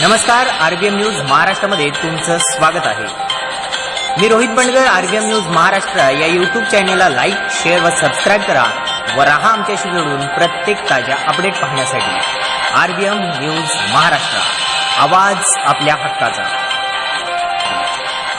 नमस्कार RBM news महाराष्ट्रामध्ये तुमचं स्वागत आहे. मी रोहित बंडगर आरबीएम न्यूज महाराष्ट्र या युट्यूब चॅनेलला लाईक शेअर व सबस्क्राईब करा व राहा आमच्याशी जोडून प्रत्येक ताज्या अपडेट पाहण्यासाठी. RBM news Maharashtra. आवाज आपल्या हक्काचा.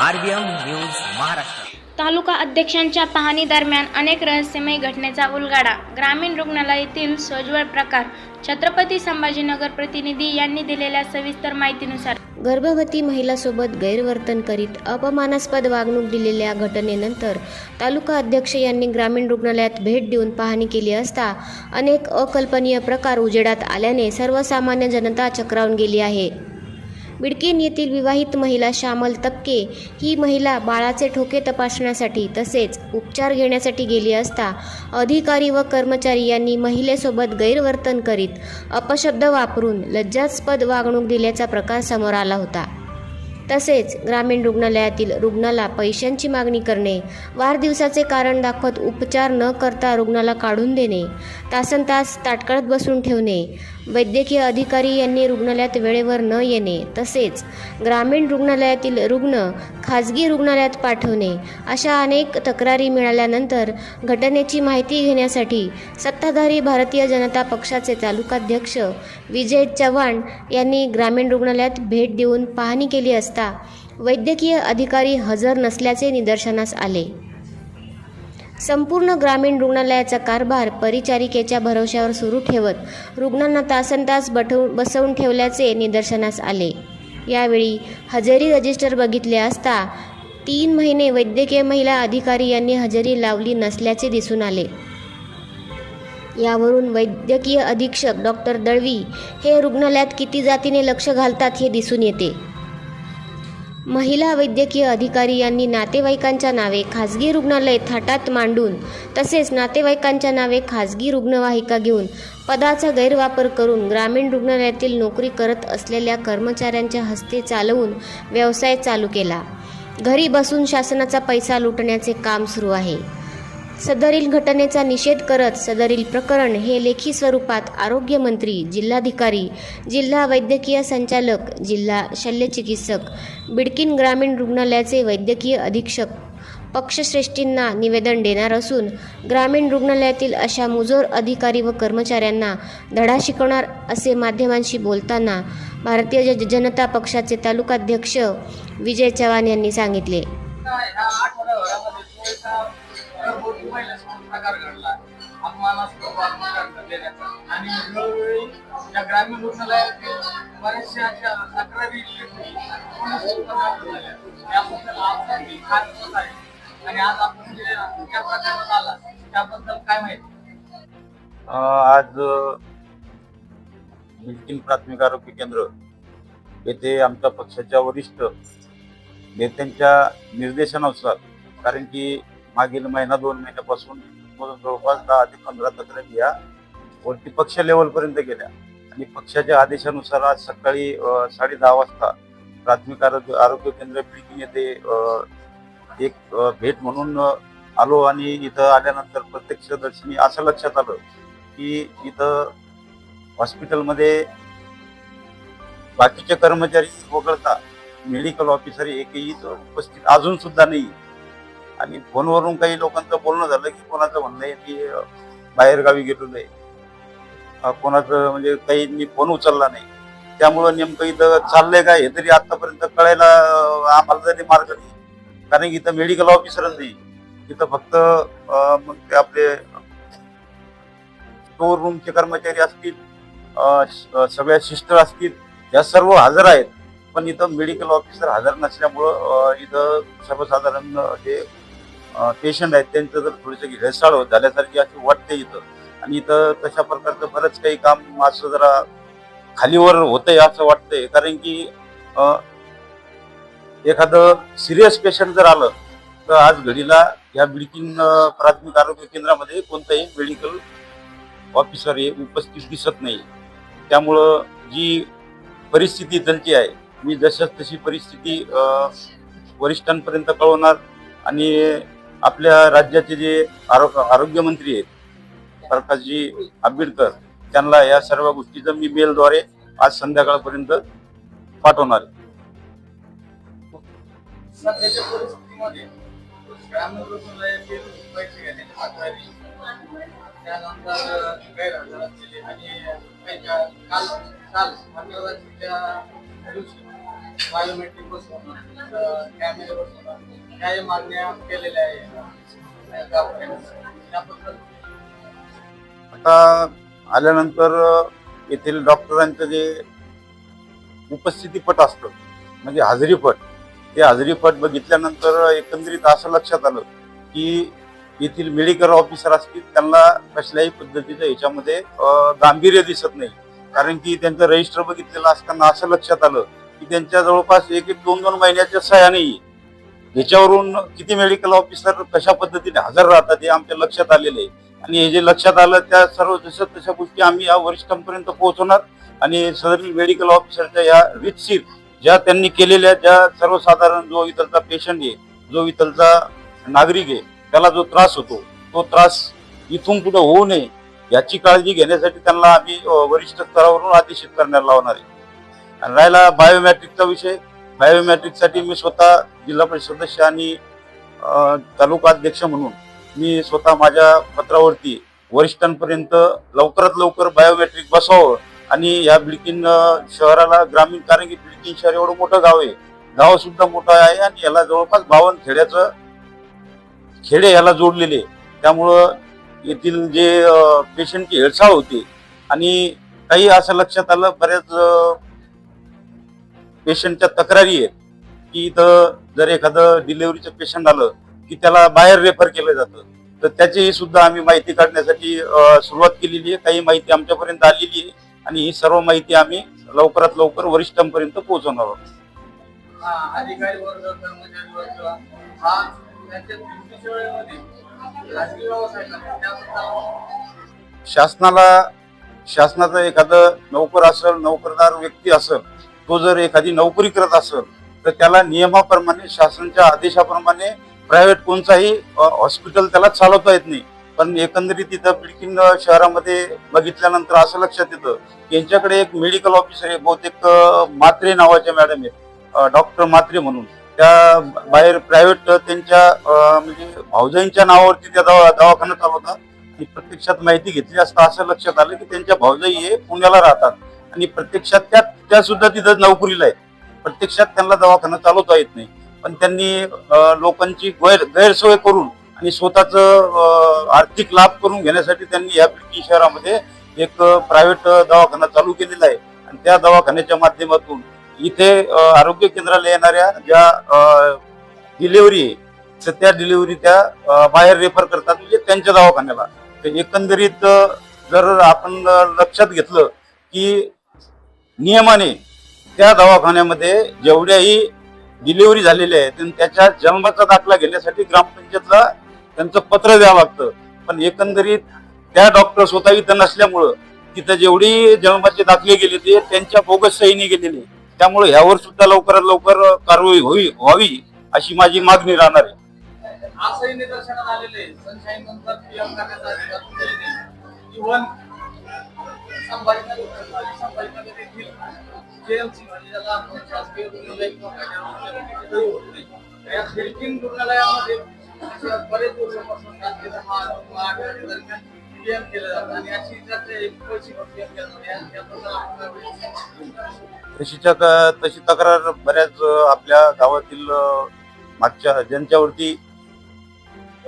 RBM news Maharashtra. तालुका अध्यक्षांच्या पाहणी दरम्यान अनेक रहस्यमय घटनेचा उलगाडा. ग्रामीण रुग्णालयातील सोज्वळ प्रकार छत्रपती संभाजीनगर प्रतिनिधी यांनी दिलेल्या सविस्तर माहितीनुसार. गर्भवती महिलासोबत गैरवर्तन करीत अपमानास्पद वागणूक दिलेल्या घटनेनंतर तालुका अध्यक्ष यांनी ग्रामीण रुग्णालयात भेट देऊन पाहणी केली असता अनेक अकल्पनीय प्रकार उजेडात आल्याने सर्वसामान्य जनता चक्रावून गेली आहे. बिडकेन येथील विवाहित महिला श्यामल तपके ही महिला बाळाचे ठोके तपासण्यासाठी तसेच उपचार घेण्यासाठी गेली असता अधिकारी व कर्मचारी यांनी महिलेसोबत गैरवर्तन करीत अपशब्द वापरून लज्जास्पद वागणूक दिल्याचा प्रकार समोर आला होता. तसेच ग्रामीण रुग्णालयातील रुग्णाला पैशांची मागणी करणे वाढदिवसाचे कारण दाखवत उपचार न करता रुग्णाला काढून देणे तासन तास ताटकळत बसून ठेवणे वैद्यकीय अधिकारी यांनी रुग्णालयात वेळेवर न येणे तसेच ग्रामीण रुग्णालयातील रुग्ण खाजगी रुग्णालयात पाठवणे अशा अनेक तक्रारी मिळाल्यानंतर घटनेची माहिती घेण्यासाठी सत्ताधारी भारतीय जनता पक्षाचे तालुकाध्यक्ष विजय चव्हाण यांनी ग्रामीण रुग्णालयात भेट देऊन पाहणी केली असता वैद्यकीय अधिकारी हजर नसल्याचे निदर्शनास आले. संपूर्ण ग्रामीण रुग्णालयाचा कारभार परिचारिकेच्या भरोश्यावर सुरू ठेवत रुग्णांना तासनतास बठवून बसवून ठेवल्याचे निदर्शनास आले. यावेळी हजेरी रजिस्टर बघितले असता तीन महिने वैद्यकीय महिला अधिकारी यांनी हजेरी लावली नसल्याचे दिसून आले. यावरून वैद्यकीय अधीक्षक डॉक्टर दळवी हे रुग्णालयात किती जातीने लक्ष घालतात हे दिसून येते. महिला वैद्यकीय अधिकारी यांनी नातेवाईकांच्या नावे खाजगी रुग्णालय थाटात मांडून तसेच नातेवाईकांच्या नावे खाजगी रुग्णवाहिका घेऊन पदाचा गैरवापर करून ग्रामीण रुग्णालयातील नोकरी करत असलेल्या कर्मचाऱ्यांच्या हस्ते चालवून व्यवसाय चालू केला. घरी बसून शासनाचा पैसा लुटण्याचे काम सुरू आहे. सदरील घटनेचा निषेध करत सदरील प्रकरण हे लेखी स्वरूपात आरोग्यमंत्री जिल्हाधिकारी जिल्हा वैद्यकीय संचालक जिल्हा शल्यचिकित्सक बिडकीन ग्रामीण रुग्णालयाचे वैद्यकीय अधीक्षक पक्षश्रेष्ठींना निवेदन देणार असून ग्रामीण रुग्णालयातील अशा मुजोर अधिकारी व कर्मचाऱ्यांना धडा शिकवणार असे माध्यमांशी बोलताना भारतीय ज- जनता पक्षाचे तालुकाध्यक्ष विजय चव्हाण यांनी सांगितले. गर्भवती प्रकार घडला अपमानास्पद वागणूक आणि वेळोवेळी या ग्रामीण रुग्णालयातील बऱ्याचशा अशा तक्रारी झाल्या याबद्दल आहे आणि आज आपण जे त्या प्रकरणात आला त्याबद्दल काय माहिती आज बिल्किन प्राथमिक आरोग्य केंद्र येथे आमच्या पक्षाच्या वरिष्ठ नेत्यांच्या निर्देशानुसार कारण की मागील महिना दोन महिन्यापासून जवळपास दहा ते पंधरा तक्रारी या वरती पक्ष लेवलपर्यंत गेल्या. आणि पक्षाच्या आदेशानुसार आज सकाळी साडे दहा वाजता प्राथमिक आरोग्य आरोग्य केंद्र बिल्डिंग येथे एक भेट म्हणून आलो आणि इथं आल्यानंतर प्रत्यक्षदर्शनी असं लक्षात आलं की इथं हॉस्पिटलमध्ये बाकीचे कर्मचारी वगळता मेडिकल ऑफिसर एकही उपस्थित अजून सुद्धा नाही. आणि फोनवरून काही लोकांचं बोलणं झालं की कोणाचं म्हणणं आहे मी बाहेरगावी गेलेलो आहे कोणाचं म्हणजे काही मी फोन उचलला नाही. त्यामुळं नेमकं इथं चाललंय काय हे तरी आतापर्यंत कळायला आम्हाला तरी मार्ग नाही. कारण की इथं मेडिकल ऑफिसरच नाही. इथं फक्त मग ते आपले स्टोर रूमचे कर्मचारी असतील सगळ्या सिस्टर असतील या सर्व हजर आहेत. पण इथं मेडिकल ऑफिसर हजर नसल्यामुळं इथं सर्वसाधारण जे पेशंट आहेत त्यांचं जर थोडीशी घेसाळ होत झाल्यासारखी अशी वाटते इथं. आणि इथं तशा प्रकारचं बरंच काही काम असं जरा खालीवर होतंय असं वाटतंय. कारण की एखादं सिरियस पेशंट जर आलं तर आज घडीला या बिडकिन प्राथमिक आरोग्य केंद्रामध्ये कोणताही मेडिकल ऑफिसर हे उपस्थित दिसत नाही. त्यामुळं जी परिस्थिती त्यांची आहे मी जशाच तशी परिस्थिती वरिष्ठांपर्यंत कळवणार. आणि आपल्या राज्याचे जे आरोग्य आरोग्यमंत्री आहेत प्रकाशजी आंबेडकर त्यांना या सर्व गोष्टीचं मी मेलद्वारे आज संध्याकाळपर्यंत पाठवणार आहे. सध्याच्या परिस्थितीमध्ये ग्रामीण रुग्णालयातील पैसे घेण्याची त्यानंतर गैरहजर असलेले आणि काल काल दिवशी बायोमेट्रिक बसून कॅमेरे बसून काही मागण्या केलेल्या आहे आता आल्यानंतर येथील डॉक्टरांचं जे उपस्थितीपट असतं म्हणजे हजेरीपट ते हजेरीपट बघितल्यानंतर एकंदरीत असं लक्षात आलं की येथील मेडिकल ऑफिसर असतील त्यांना कसल्याही पद्धतीचं याच्यामध्ये गांभीर्य दिसत नाही. कारण की त्यांचं रजिस्टर बघितलेलं असताना असं लक्षात आलं की त्यांच्या जवळपास एक एक दोन दोन महिन्याच्या सह्या ह्याच्यावरून किती मेडिकल ऑफिसर कशा पद्धतीने हजर राहतात हे आमच्या लक्षात आलेलं आहे. आणि हे जे लक्षात आलं त्या सर्व जशा तशा गोष्टी आम्ही या वरिष्ठांपर्यंत पोहोचवणार. आणि सदरील मेडिकल ऑफिसरच्या या रितशीर ज्या त्यांनी केलेल्या ज्या सर्वसाधारण जो इथलचा पेशंट आहे जो इथलचा नागरिक आहे त्याला जो त्रास होतो तो त्रास इथून पुढे होऊ नये याची काळजी घेण्यासाठी त्यांना आम्ही वरिष्ठ स्तरावरून आदेशित करण्यात लावणार आहे. आणि राहिला बायोमॅट्रिकचा विषय. बायोमॅट्रिकसाठी मी स्वतः जिल्हा परिषद सदस्य आणि तालुका अध्यक्ष म्हणून मी स्वतः माझ्या पत्रावरती वरिष्ठांपर्यंत लवकरात लवकर बायोमेट्रिक बसावं आणि या बिल्किन शहराला ग्रामीण कारण की बिल्किन शहर एवढं मोठं गाव आहे. गाव सुद्धा मोठं आहे आणि याला जवळपास बावन्न खेड्याचं खेडे याला जोडलेले. त्यामुळं येथील जे पेशंटची हेळसाळ होते. आणि काही असं लक्षात आलं बऱ्याच पेशंटच्या तक्रारी आहेत की इथं जर एखादं डिलिव्हरीचं पेशंट आलं की त्याला बाहेर रेफर केलं जातं. तर त्याचीही सुद्धा आम्ही माहिती काढण्यासाठी सुरुवात केलेली आहे. काही माहिती आमच्यापर्यंत आलेली आहे. आणि ही सर्व माहिती आम्ही लवकरात लवकर वरिष्ठांपर्यंत पोहोचवणार आहोत. हा अधिकारी वर्ग कर्मचारी वर्ग हा त्यांच्या ड्युटीच्या वेळेमध्ये खाजगी व्यवसाय करतात. त्याबद्दल शासनाला शासनाचं एखादं नोकर असेल नोकरदार व्यक्ती असेल तो जर एखादी नोकरी करत असेल तर त्याला नियमाप्रमाणे शासनाच्या आदेशाप्रमाणे प्रायव्हेट कोणताही हॉस्पिटल त्याला चालवता येत नाही. पण एकंदरीत तिथं बिडकीन शहरामध्ये बघितल्यानंतर असं लक्षात येतं की यांच्याकडे एक मेडिकल ऑफिसर आहे बहुतेक मात्रे नावाच्या मॅडम आहेत. डॉक्टर मात्रे म्हणून. त्या बाहेर प्रायव्हेट त्यांच्या म्हणजे भाऊजाईंच्या नावावरती त्या दवा दवाखाना चालवतात. आणि प्रत्यक्षात माहिती घेतली असता असं लक्षात आलं की त्यांच्या भाऊजाई हे पुण्याला राहतात. आणि प्रत्यक्षात त्या त्या सुद्धा तिथं नोकरीला आहेत. प्रत्यक्षात त्यांना दवाखाना चालवता येत नाही. पण त्यांनी लोकांची गैर गैरसोय करून आणि स्वतःच आर्थिक लाभ करून घेण्यासाठी त्यांनी या बिडकी शहरामध्ये एक प्रायव्हेट दवाखाना चालू केलेला आहे. आणि त्या दवाखान्याच्या माध्यमातून इथे आरोग्य केंद्राला येणाऱ्या ज्या डिलिव्हरी आहे तर त्या डिलिव्हरी त्या बाहेर रेफर करतात. म्हणजे त्यांच्या दवाखान्याला. तर एकंदरीत जर आपण लक्षात घेतलं की नियमाने त्या दवाखान्यामध्ये जेवढ्याही डिलिव्हरी झालेल्या आहेत आणि त्याच्या जन्माचा दाखला घेण्यासाठी ग्रामपंचायतला त्यांचं पत्र द्यावं लागतं. पण एकंदरीत त्या डॉक्टर स्वतः इथं नसल्यामुळं तिथं जेवढी जन्माचे दाखले गेले ते त्यांच्या बोगस सहीने गेलेले. त्यामुळे ह्यावर सुद्धा लवकरात लवकर कारवाई होई व्हावी अशी माझी मागणी राहणार आहे. निदर्शनात आलेले या बिल्डिंग रुग्णालयामध्ये बरेच दिवसापासून दरम्यान पीएम केलं जातं. आणि अशी एक पीएम केलं तशीच्या तशी तक्रार बऱ्याच आपल्या गावातील मागच्या ज्यांच्यावरती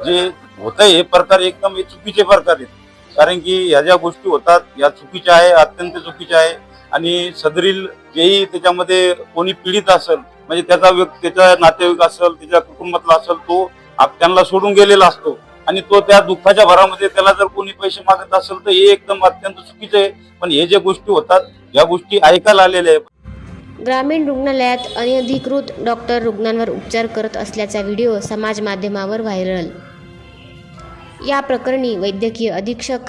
जे होत हे प्रकार एकदम हे चुकीचे प्रकार आहेत. कारण की ह्या ज्या गोष्टी होतात या चुकीच्या आहे अत्यंत चुकीच्या आहे आणि सदरील जेही त्याच्यामध्ये कोणी पीडित असेल म्हणजे त्याचा व्यक् त्याचा नातेवाईक असेल त्याच्या कुटुंबातला असेल तो त्यांना सोडून गेलेला असतो आणि तो त्या दुःखाच्या भरामध्ये त्याला जर कोणी पैसे मागत असेल तर हे एकदम अत्यंत चुकीचं आहे. पण हे ज्या गोष्टी होतात या गोष्टी ऐकायला आलेल्या आहेत. ग्रामीण रुग्णालयात अनधिकृत डॉक्टर रुग्णांवर उपचार करत असल्याचा व्हिडिओ समाज माध्यमावर व्हायरल. या प्रकरणी वैद्यकीय अधीक्षक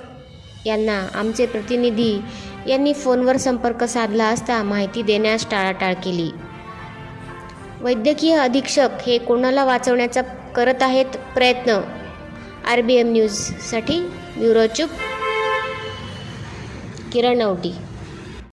यांना आमचे प्रतिनिधी यांनी फोनवर संपर्क साधला असता माहिती देण्यास टाळाटाळ केली. वैद्यकीय अधीक्षक हे कोणाला वाचवण्याचा करत आहेत? प्रयत्न. आर बी एम न्यूजसाठी ब्युरो चूप. किरण औटी.